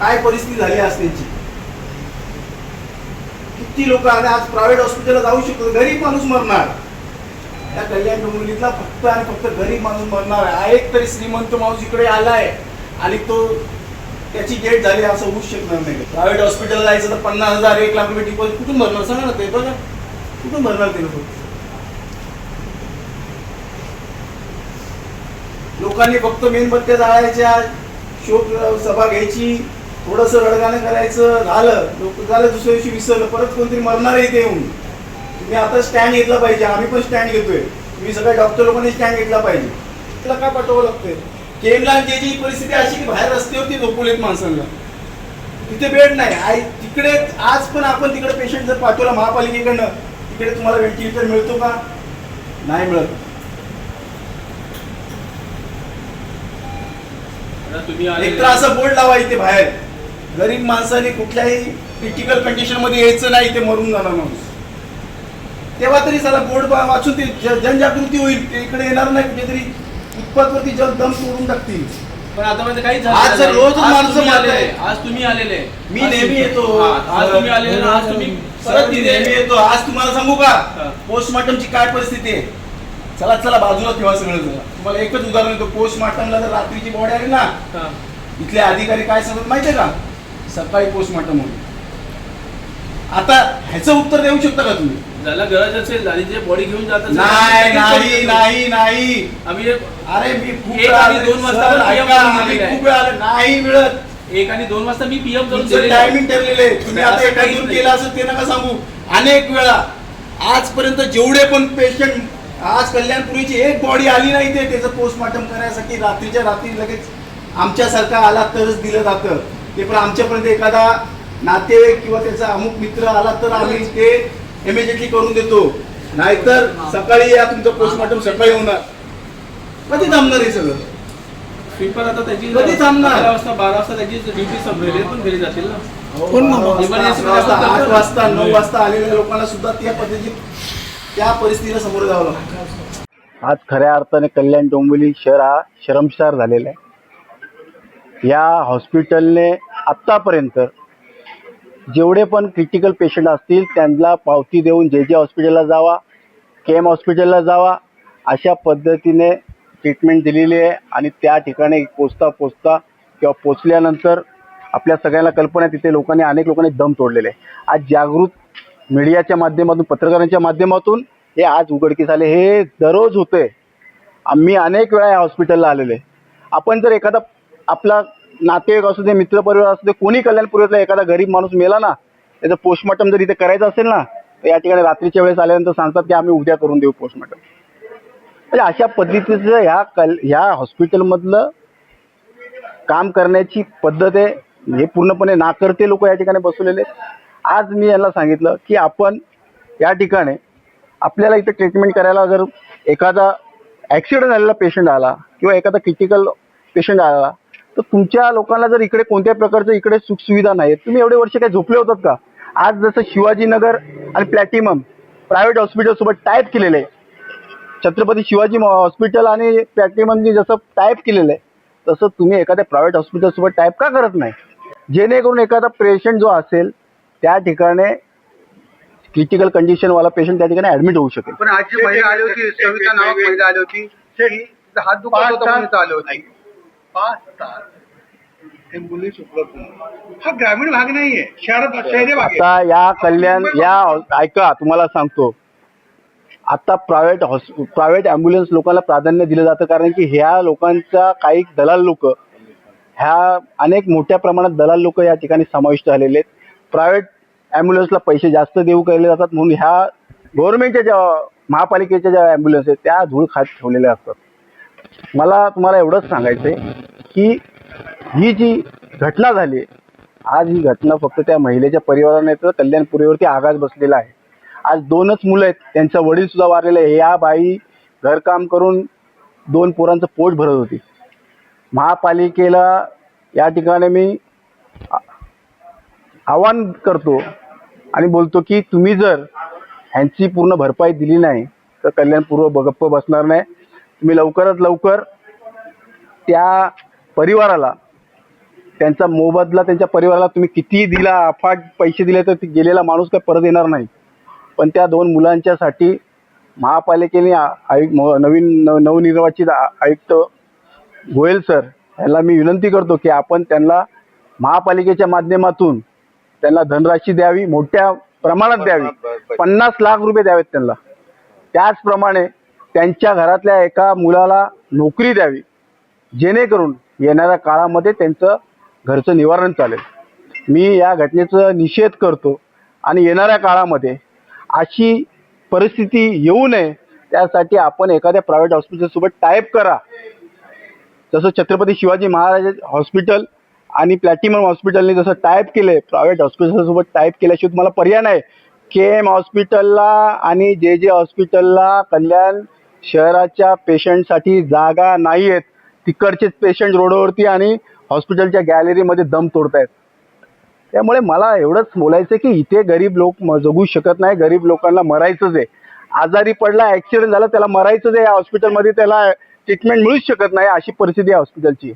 काय परिस्थिती झाली आज त्यांची? किती लोक आता आज प्रायव्हेट हॉस्पिटलला जाऊ शकतो गरीब माणूस मरणार. त्या कल्याण डोंबिवलीतला फक्त आणि फक्त गरीब माणूस मरणार आहे. एक तरी श्रीमंत माणूस इकडे आलाय आणि तो त्याची गेट झाली असं होऊच शकणार नाही. प्रायव्हेट हॉस्पिटलला जायचं तर पन्नास हजार एक लाख रुपये डिपॉझिट कुठून भरणार? सांगा ना ते बघा. कुठून भरणार ते लोक? लोकांनी फक्त मेणबत्त्या जाळायच्या शोक सभा घ्यायची थोडस रडगाणं करायचं झालं लोक झालं दुसऱ्या दिवशी विसरलं परत कोणतरी मरणार आहे इथे येऊन. तुम्ही आता स्टँड घेतला पाहिजे आम्ही पण स्टँड घेतोय. तुम्ही सगळ्या डॉक्टर लोकांनी स्टँड घेतला पाहिजे. त्याला काय पाठवावं लागतंय? केमला त्याची परिस्थिती अशी की बाहेर रस्त्यावरती झोपवलेत माणसांना. तिथे बेड नाही. आय तिकडे आज पण आपण तिकडे पेशंट जर पाठवला महापालिकेकडनं तिकडे तुम्हाला व्हेंटिलेटर मिळतो का? नाही मिळत. एक तर असं बोर्ड लावा इथे बाहेर. गरीब माणसाने कुठल्याही क्रिटिकल कंडिशनमध्ये यायचं नाही इथे मरून जाणार माणूस. तेव्हा तरी चला बोर्ड वाचून ते जनजागृती होईल. ते इकडे येणार नाही कुठेतरी फुटपाथवरती जग दम तोडून टाकतील. पण आता म्हणजे काही आज जर रोज माणसं. आलेले आज तुम्ही आलेले. मी नेहमी येतो. आज तुम्ही आलेले आज तुम्ही परत मी नेहमी येतो. आज तुम्हाला सांगू का? हा. पोस्टमार्टमची काय परिस्थिती आहे? चला चला बाजूला ठेवा सगळं जरा. तुम्हाला एकच उदाहरण देतो. पोस्टमार्टमला जर रात्रीची बॉडी आली ना. इथले अधिकारी काय सांगत माहितीये का? सकाळी पोस्टमार्टम होईल आता ह्याचं उत्तर देऊ शकता का तुम्ही ज्याला गरज असेल आणि जे बॉडी घेऊन जात असेल, नाही नाही नाही नाही आम्ही अरे मी खूप एक आणि. दोन वाजता पण आम्ही. खूप वेळा. नाही मिळत एक आणि दोन वाजता मी पीएम करून तुमचं दिलेलं आहे. टायमिंग ठरलेलं तुम्ही आता एका काहीच दूर नाही. केलं असं ते नका सांगू अनेक वेळा आजपर्यंत जेवढे पण पेशंट आज कल्याणपुरीची एक बॉडी आली नाही ते त्याचं पोस्टमॉर्टम करण्यासाठी रात्रीच्या रात्री लगेच आमच्यासारखा आला तरच दिलं जातं ते पण आमच्यापर्यंत एखादा नातेवाईक किंवा त्याचा अमुक मित्र आला तर आम्ही ते इमिजिएटली करून देतो. नाहीतर सकाळी या तुमचं पोस्टमॉर्टम सकाळी होणार. कधी थांबणार हे सगळं? स्वीपर आता त्याची कधी थांबणार? अकरा वाजता बारा वाजता त्याची ड्युटी संपलेली आहे, पण घरी जातील ना. कोण नऊ वाजता, Emergency अकरा वाजता, मध्ये आठ वाजता नऊ. वाजता आलेल्या लोकांना सुद्धा त्या पद्धतीत त्या परिस्थितीला समोर जावं लागतं. आज खऱ्या अर्थाने कल्याण डोंबिवली शहर हा शरमसार झालेला आहे. या हॉस्पिटलने आत्तापर्यंत जेवढे पण क्रिटिकल पेशंट असतील त्यांना पावती देऊन जे जे हॉस्पिटलला जावा के एम हॉस्पिटलला जावा अशा पद्धतीने ट्रीटमेंट दिलेली आहे आणि त्या ठिकाणी पोचता पोचता किंवा पोचल्यानंतर आपल्या सगळ्यांना कल्पना आहे तिथे लोकांनी अनेक लोकांनी दम तोडलेले आहे. आज जागृत मीडियाच्या माध्यमातून पत्रकारांच्या माध्यमातून हे आज उघडकीस आले. हे दररोज होते आम्ही अनेक वेळा या हॉस्पिटलला आलेले आपण जर एखादा आपला नातेवाईक असू दे मित्रपरिवार असू दे कोणी कल्याणपुरीतला एखादा गरीब माणूस मेला ना त्याचं पोस्टमार्टम जर इथे करायचं असेल ना तर या ठिकाणी रात्रीच्या वेळेस आल्यानंतर सांगतात की आम्ही उद्या करून देऊ पोस्टमार्टम म्हणजे अशा पद्धतीचं ह्या कल ह्या हॉस्पिटलमधलं काम करण्याची पद्धत आहे. हे पूर्णपणे नाकर्ते लोक या ठिकाणी बसवलेले आज मी यांना सांगितलं की आपण या ठिकाणी आपल्याला इथं ट्रीटमेंट करायला जर एखादा ॲक्सिडेंट झालेला पेशंट आला किंवा एखादा क्रिटिकल पेशंट आला तर तुमच्या लोकांना जर इकडे कोणत्याही प्रकारचं इकडे सुखसुविधा नाही तुम्ही एवढे वर्ष काय झोपले होतात का? आज जसं शिवाजीनगर आणि प्लॅटिनम प्रायव्हेट हॉस्पिटलसोबत टाईप केलेलं आहे. छत्रपती शिवाजी हॉस्पिटल आणि प्लॅटिनमनी जसं टाईप केलेलं आहे तसं तुम्ही एखाद्या प्रायव्हेट हॉस्पिटलसोबत टाईप का करत नाही? जेणेकरून एखादा पेशंट जो असेल त्या ठिकाणी क्रिटिकल कंडिशनवाला पेशंट त्या ठिकाणी ऍडमिट होऊ शकेल. पण आज जी महिला आली होती सविता नावाक महिला आली होती हात दुखत होता आली होती. पाच तास ॲम्ब्युलन्स उपलब्ध. हा ग्रामीण भाग नाहीये शहरात शहरी भाग आहे. आता या कल्याण या ऐका तुम्हाला सांगतो. आता प्रायव्हेट प्रायव्हेट ॲम्ब्युलन्स लोकांना प्राधान्य दिलं जातं कारण की ह्या लोकांचा काही दलाल लोक ह्या अनेक मोठ्या प्रमाणात दलाल लोक या ठिकाणी समाविष्ट झालेले आहेत. प्रायव्हेट ॲम्ब्युलन्सला पैसे जास्त देऊ केले जातात म्हणून ह्या गव्हर्नमेंटच्या ज्या महापालिकेच्या ज्या ॲम्ब्युलन्स आहेत त्या धूळ खात ठेवलेल्या असतात. मला तुम्हाला एवढंच सांगायचं आहे की ही जी घटना झाली आज ही घटना फक्त त्या महिलेच्या परिवाराने तर कल्याणपुरीवरती आघात बसलेला आहे. आज दोनच मुलं आहेत त्यांचा वडील सुद्धा वारलेले आहे. या बाई घरकाम करून दोन पोरांचं पोट भरत होती. महापालिकेला या ठिकाणी मी आवाहन करतो आणि बोलतो की तुम्ही जर ह्यांची पूर्ण भरपाई दिली नाही तर कल्याणपूर्व गप्प बसणार नाही. तुम्ही लवकरात लवकर त्या परिवाराला त्यांचा मोबदला त्यांच्या परिवाराला तुम्ही कितीही दिला अफाट पैसे दिले तर ते गेलेला माणूस काय परत येणार नाही. पण त्या दोन मुलांच्यासाठी महापालिकेने आ- आयु म- नवीन नवनिर्वाचित आयुक्त गोयल सर यांना मी विनंती करतो की आपण त्यांना महापालिकेच्या माध्यमातून त्यांना धनराशी द्यावी मोठ्या प्रमाणात द्यावी. पन्नास लाख रुपये द्यावेत त्यांना. त्याचप्रमाणे त्यांच्या घरातल्या एका मुलाला नोकरी द्यावी जेणेकरून येणाऱ्या काळामध्ये त्यांचं घरचं निवारण चालेल. मी या घटनेचा निषेध करतो आणि येणाऱ्या काळामध्ये अशी परिस्थिती येऊ नये त्यासाठी आपण एखाद्या प्रायव्हेट हॉस्पिटलसोबत टाईप करा. जसं छत्रपती शिवाजी महाराज हॉस्पिटल आणि प्लॅटिनम हॉस्पिटलने जसं टाईप केले प्रायव्हेट हॉस्पिटलसोबत टाईप केल्याशिवाय तुम्हाला पर्याय नाही. के एम हॉस्पिटलला आणि जे जे हॉस्पिटलला कल्याण शहराच्या पेशंटसाठी जागा नाही आहेत तिकडचेच पेशंट रोडवरती आणि हॉस्पिटलच्या गॅलरीमध्ये दम तोडतायत. त्यामुळे मला एवढंच बोलायचं की इथे गरीब लोक जगू शकत नाही गरीब लोकांना मरायचंच आहे. आजारी पडला ॲक्सिडेंट झाला त्याला मरायचंच आहे या हॉस्पिटलमध्ये त्याला ट्रीटमेंट मिळूच शकत नाही अशी परिस्थिती आहे हॉस्पिटलची